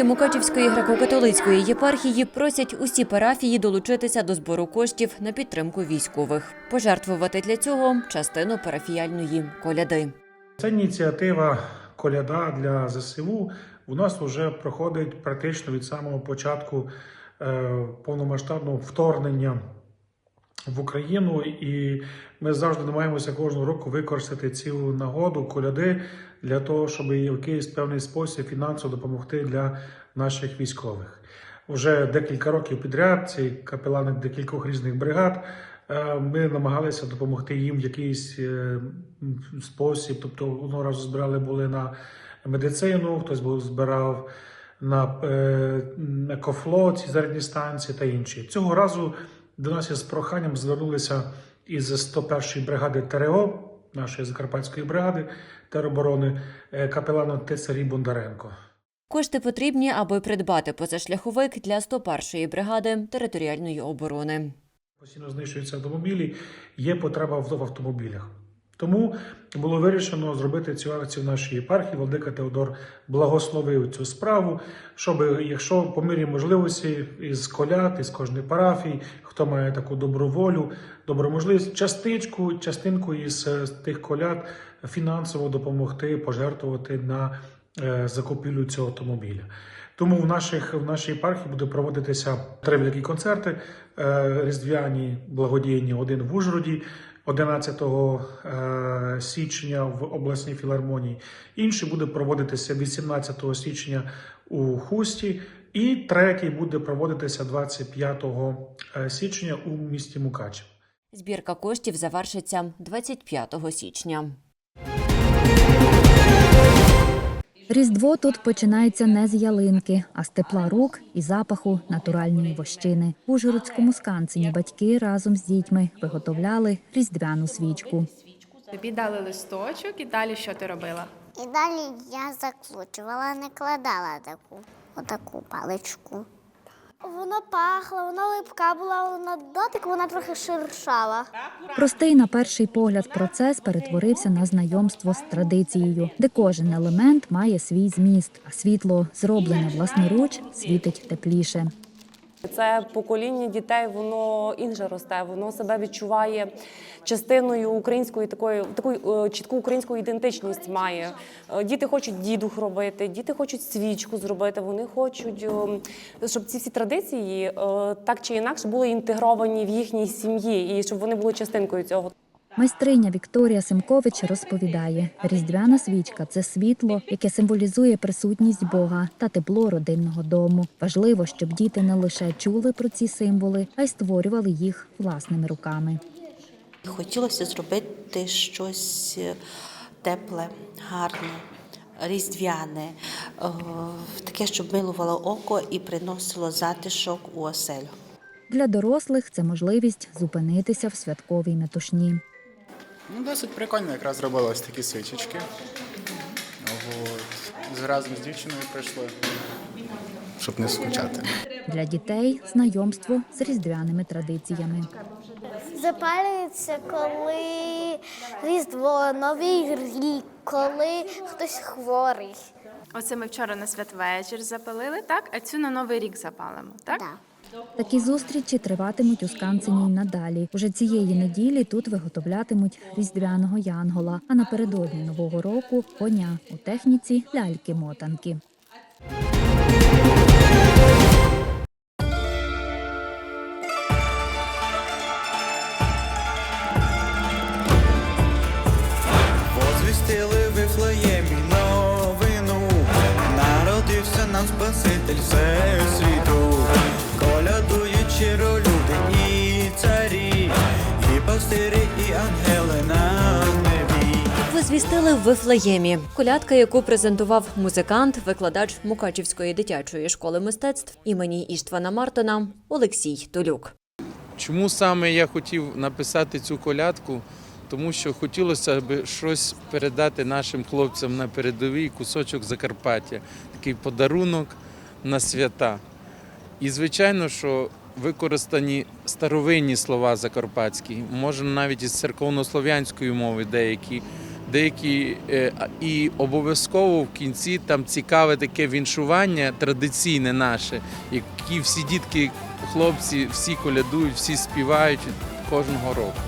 Священники Мукачівської греко-католицької єпархії просять усі парафії долучитися до збору коштів на підтримку військових, пожертвувати для цього частину парафіяльної коляди. Ця ініціатива коляда для ЗСУ у нас вже проходить практично від самого початку е, повномасштабного вторгнення в Україну, і ми завжди намагаємося кожного року використати цю нагоду коляди для того, щоб в якийсь певний спосіб фінансово допомогти для наших військових. Вже декілька років підряд ці капелани декількох різних бригад. е, Ми намагалися допомогти їм в якийсь е, спосіб. Тобто одного разу збирали були на медицину, хтось був збирав на е, м, ці зарядні станції та інші. Цього разу до нас із проханням звернулися із 101-ї бригади ТРО, нашої Закарпатської бригади тероборони, е, капеланом Тесарі Бондаренко. Кошти потрібні, аби придбати позашляховик для 101-ї бригади територіальної оборони. Постійно знищуються автомобілі, є потреба в в автомобілях. Тому було вирішено зробити цю акцію в нашій єпархії. Владика Теодор благословив цю справу, щоб, якщо по мірі можливості із коляд, із кожної парафії, хто має таку добру волю, добру можливість, частичку, частинку із е, тих коляд фінансово допомогти, пожертвувати на е, закупівлю цього автомобіля. Тому в наших в нашій єпархії буде проводитися три великі концерти е, різдвяні благодійні. Один в Ужгороді, 11 е, січня в обласній філармонії. Інший буде проводитися 18 січня у Хусті. І третій буде проводитися 25 е, січня у місті Мукачев. Збірка коштів завершиться 25 січня. Різдво тут починається не з ялинки, а з тепла рук і запаху натуральної вощини. У Ужгородському сканцині батьки разом з дітьми виготовляли різдвяну свічку. Тобі дали листочок, і далі що ти робила? І далі я закручувала, не кладала таку, отаку паличку. Вона пахла, вона липка була, на дотик вона трохи ширшала. Простий на перший погляд процес перетворився на знайомство з традицією, де кожен елемент має свій зміст, а світло, зроблене власноруч, світить тепліше. Це покоління дітей, воно інше росте, воно себе відчуває частиною української такої такої е, чітку українську ідентичність має. Е, Діти хочуть дідух робити, діти хочуть свічку зробити. Вони хочуть, е, щоб ці всі традиції е, так чи інакше були інтегровані в їхній сім'ї, і щоб вони були частинкою цього. Майстриня Вікторія Семкович розповідає: різдвяна свічка це світло, яке символізує присутність Бога та тепло родинного дому. Важливо, щоб діти не лише чули про ці символи, а й створювали їх власними руками. Хотілося зробити щось е, тепле, гарне, різдвяне, е, таке, щоб милувало око і приносило затишок у оселю. Для дорослих це можливість зупинитися в святковій метушні. Ну, досить прикольно, якраз зробили ось такі свічечки. От. З- Разом з дівчиною прийшли, щоб не скучати. Для дітей знайомство з різдвяними традиціями. Запалюється, коли Різдво, Новий рік, коли хтось хворий. Оце ми вчора на святвечір запалили, так? А цю на Новий рік запалимо, так? Да. Такі зустрічі триватимуть у Сканцині й надалі. Уже цієї неділі тут виготовлятимуть різдвяного янгола, а напередодні нового року коня у техніці ляльки-мотанки. Вифлеємі. Колядка, яку презентував музикант, викладач Мукачівської дитячої школи мистецтв імені Іштвана Мартона Олексій Толюк. Чому саме я хотів написати цю колядку? Тому що хотілося б щось передати нашим хлопцям на передовій кусочок Закарпаття, такий подарунок на свята. І звичайно, що використані старовинні слова закарпатські, може навіть із церковнослов'янської мови деякі деякі е, і обов'язково в кінці там цікаве таке віншування традиційне наше, які всі дітки, хлопці, всі колядують, всі співають кожного року.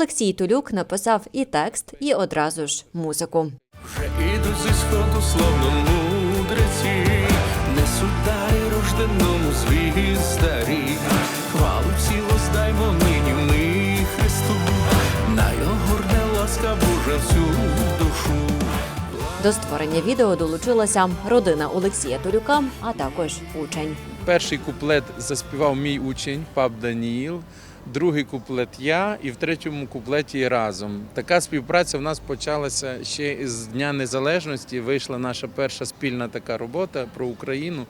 Олексій Толюк написав і текст, і одразу ж музику. Вже ідуть зі сходу словно мудреці, несуть дари рожденому звіздарі. Хвалу всі воздаймо нині ми Христу, на його горне ласка Божа всю душу. До створення відео долучилася родина Олексія Толюка, а також учень. Перший куплет заспівав мій учень пап Даніїл, другий куплет я, і в третьому куплеті разом. Така співпраця в нас почалася ще з Дня Незалежності. Вийшла наша перша спільна така робота про Україну.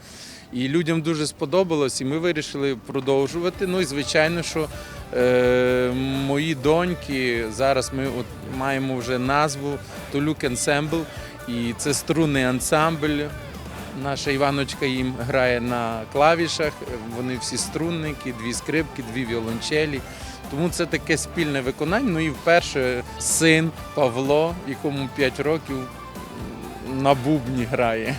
І людям дуже сподобалось, і ми вирішили продовжувати. Ну і звичайно, що е, мої доньки зараз ми от маємо вже назву Толюк Ensemble, і це струнний ансамбль. Наша Іваночка їм грає на клавішах. Вони всі струнники, дві скрипки, дві віолончелі. Тому це таке спільне виконання. Ну і вперше син Павло, якому 5 років на бубні грає.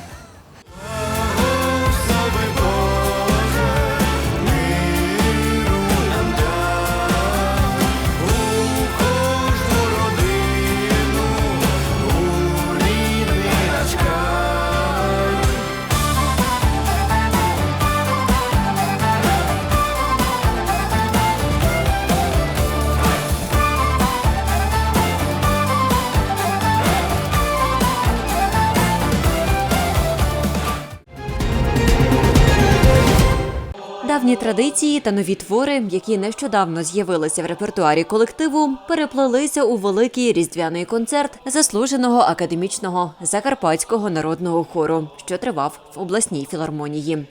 Давні традиції та нові твори, які нещодавно з'явилися в репертуарі колективу, переплелися у великий різдвяний концерт заслуженого академічного закарпатського народного хору, що тривав в обласній філармонії.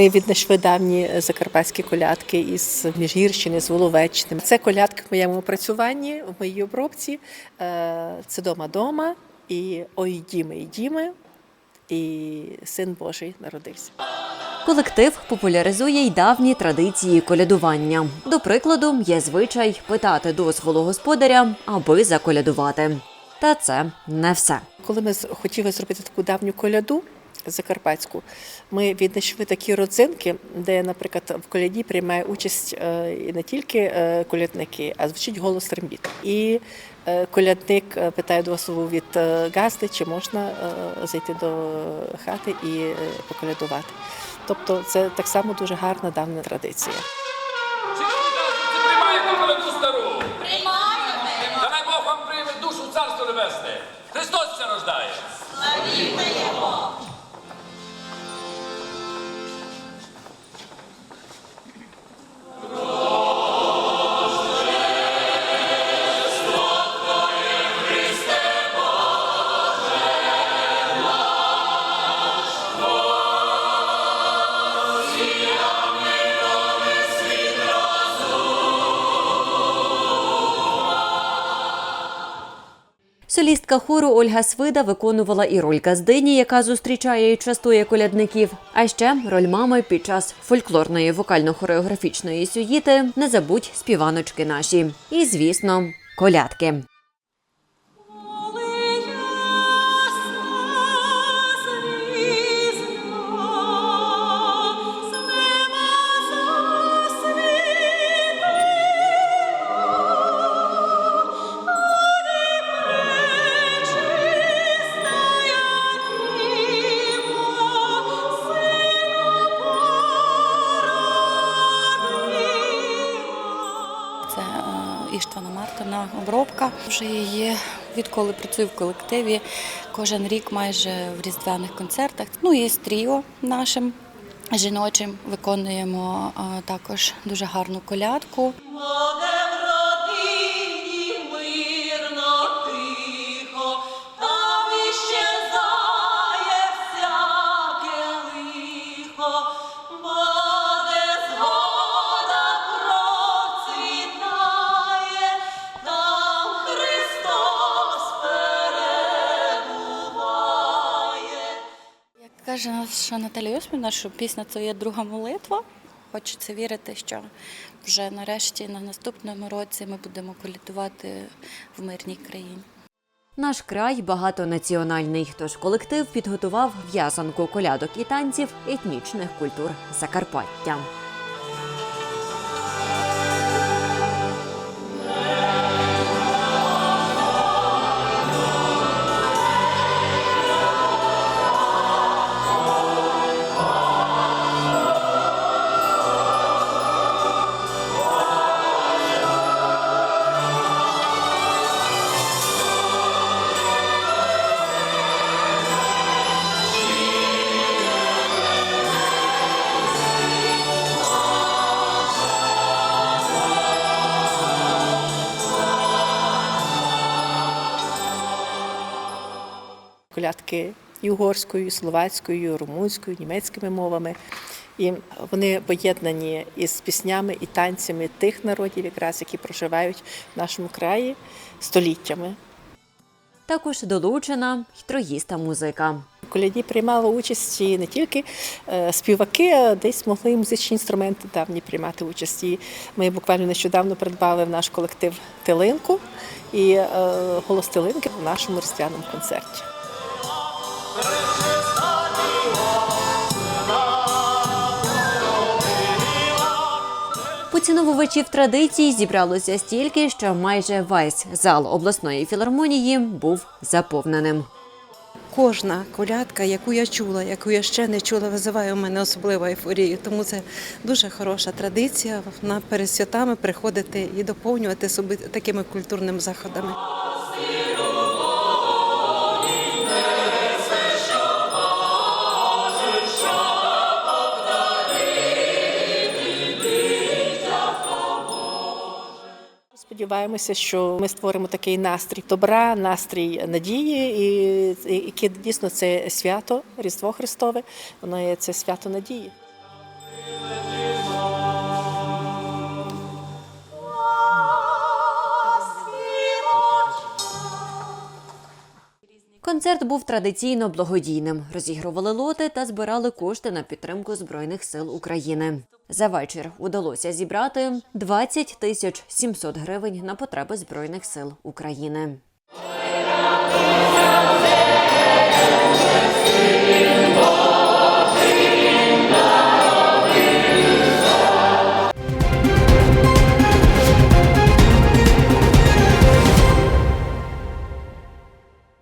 Ми віднайшли давні закарпатські колядки із Міжгірщини, з Воловеччини. Це колядки в моєму опрацюванні, в моїй обробці. Е, Це дома дома і ой діми, і діми, і син Божий народився. Колектив популяризує й давні традиції колядування. До прикладу, є звичай питати дозволу господаря, аби заколядувати. Та це не все. Коли ми хотіли зробити таку давню коляду закарпатську, ми віднайшли такі родзинки, де, наприклад, в коляді приймає участь е, не тільки е, колядники, а звучить голос трембіт. І е, колядник питає питає дозволу від газди, чи можна зайти до хати і поколядувати. Тобто це так само дуже гарна давна традиція. Солістка хору Ольга Свида виконувала і роль газдині, яка зустрічає і частує колядників. А ще роль мами під час фольклорної вокально-хореографічної сюїти не забудь співаночки наші. І, звісно, колядки. Вже її відколи працюю в колективі, кожен рік майже в різдвяних концертах. Ну і з тріо нашим жіночим виконуємо також дуже гарну колядку. Каже наша Наталія Йосмівна, що пісня це є друга молитва. Хочеться вірити, що вже нарешті на наступному році ми будемо колядувати в мирній країні. Наш край багатонаціональний, тож колектив підготував в'язанку колядок і танців етнічних культур Закарпаття. Колядки і угорською, і словацькою, і румунською, і німецькими мовами. І вони поєднані із піснями і танцями тих народів, якраз які проживають в нашому краї століттями. Також долучена й троїста музика. Коляді приймали участь і не тільки е, співаки, а десь могли і музичні інструменти давні приймати участь. І ми буквально нещодавно придбали в наш колектив Тилинку і е, голос Тилинки в нашому різдвяному концерті. Поціновувачів традицій зібралося стільки, що майже весь зал обласної філармонії був заповненим. Кожна колядка, яку я чула, яку я ще не чула, визиває у мене особливу ейфорію. Тому це дуже хороша традиція на перед святами приходити і доповнювати собі такими культурними заходами. Сподіваємося, що ми створимо такий настрій добра, настрій надії, і, і яке дійсно це свято Різдво Христове. Воно є це свято надії. Концерт був традиційно благодійним. Розігрували лоти та збирали кошти на підтримку Збройних сил України. За вечір удалося зібрати 20 тисяч 700 гривень на потреби Збройних сил України. Бо